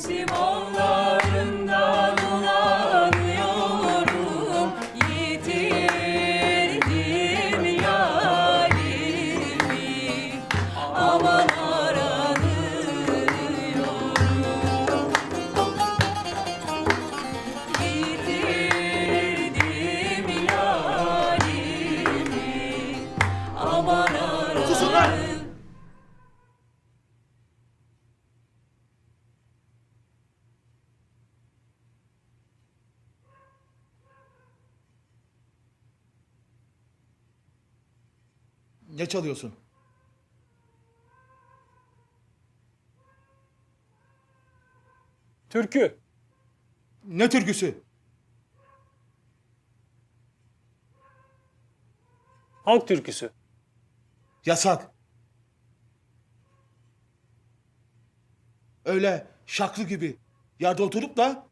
teslim onlar. Ne çalıyorsun? Türkü. Ne türküsü? Halk türküsü. Yasak. Öyle şaklı gibi yerde oturup da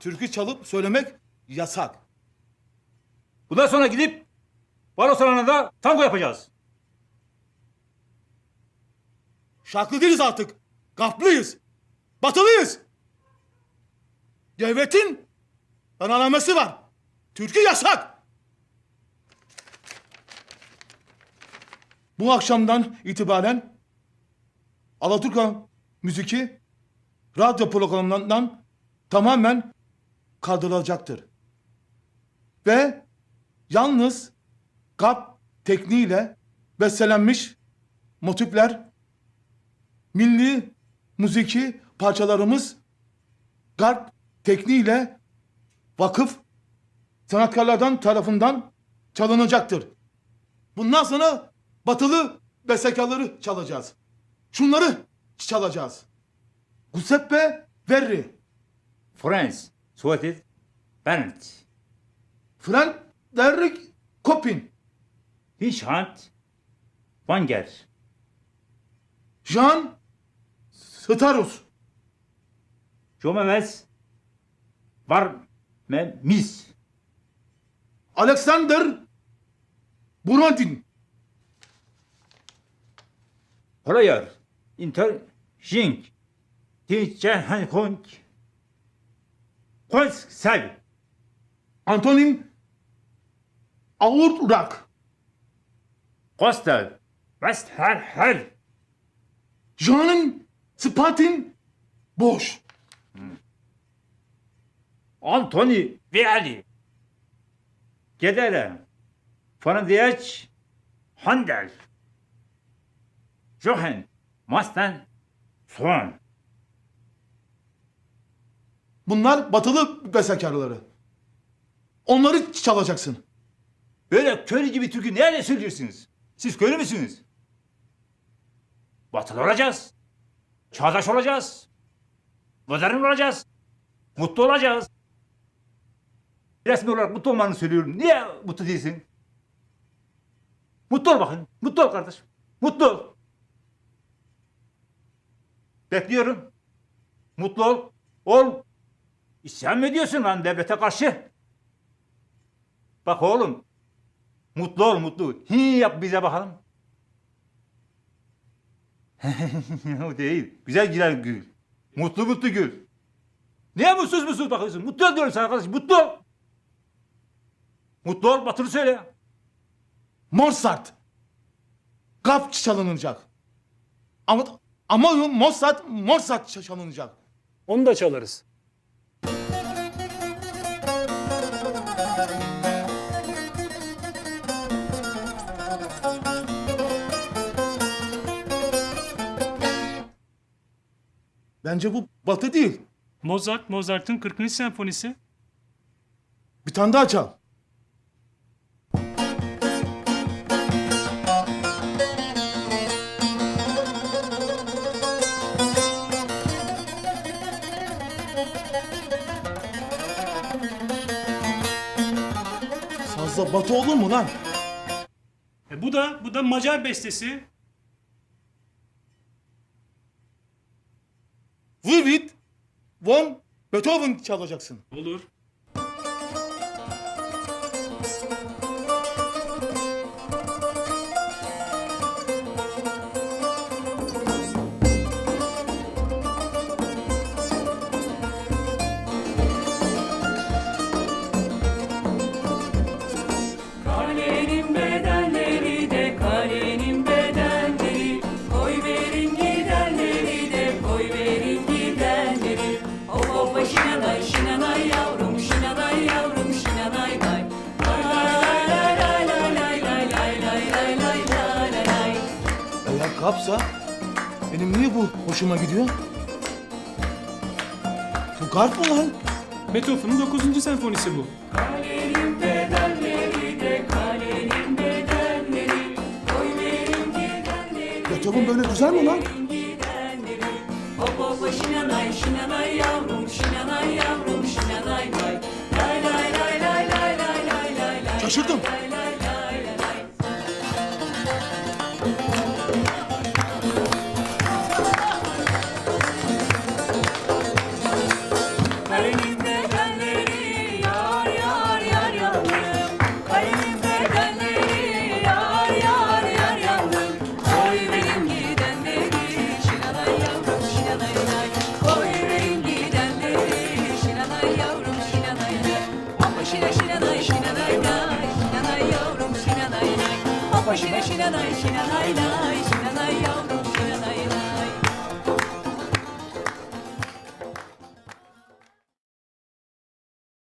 türkü çalıp söylemek yasak. Bundan sonra gidip baro salonunda tango yapacağız. Şaklı değiliz artık. Gaplıyız. Batılıyız. Devletin ananamesi var. Türkü yasak. Bu akşamdan itibaren Alaturka müziki radyo programlarından tamamen kaldırılacaktır. Ve yalnız kap tekniğiyle bestelenmiş motifler milli müziki parçalarımız garp tekniğiyle vakıf sanatkarlardan tarafından çalınacaktır. Bundan sonra batılı bestekarları çalacağız. Şunları çalacağız. Giuseppe Verri, France, Suetit, Bernard, Frank Derrick Kopin, Hişant, Wanger, Jean Starus, Jomeves, Var ve Mis. Alexander Burandin, Royer, Inter, Jink, Tinchen Kong, Kons Sev, Antonin Aurrak, Kostel, Westher Her, Jean'ın Spatin Boş, Anthony Viali, Gedere, Fernandez, Handel, Johan, Masten, Son. Bunlar batılı bestekarları. Onları çalacaksın. Böyle köylü gibi türkü nerede söylüyorsunuz? Siz köylü müsünüz? Batılı olacağız. Çağdaş olacağız. Modern olacağız. Mutlu olacağız. Resmi olarak mutlu olmanı söylüyorum. Niye mutlu değilsin? Mutlu ol bakın. Mutlu ol kardeşim. Mutlu ol. Bekliyorum. Mutlu ol. Ol. İsyan mı ediyorsun lan devlete karşı? Bak oğlum. Mutlu ol mutlu. Hi yap bize bakalım. o değil. Güzel güzel gül. Mutlu mutlu gül. Niye mutsuz mutsuz bakıyorsun? Mutlu ol diyorum sana arkadaşım. Mutlu ol. Mutlu ol batılı söyle. Mozart. Gap çalınacak. Ama ama Mozart Mozart çalınacak. Onu da çalarız. Bence bu batı değil. Mozart, Mozart'ın 40. senfonisi. Bir tane daha çal. Sazda batı olur mu lan? E bu da bu da Macar bestesi. Vivid von Beethoven çalacaksın. Olur. Kapsa benim niye bu hoşuma gidiyor? Bu garp mı lan? Beethoven'ın 9. senfonisi bu. Beethoven böyle güzel mi lan? gidenleri Hop hop şinanay şinanay yavrum şinanay yavrum şinanay lay Lay lay lay lay lay lay lay lay lay Şaşırdım. lay lay lay lay lay Aşina aşina não aşina.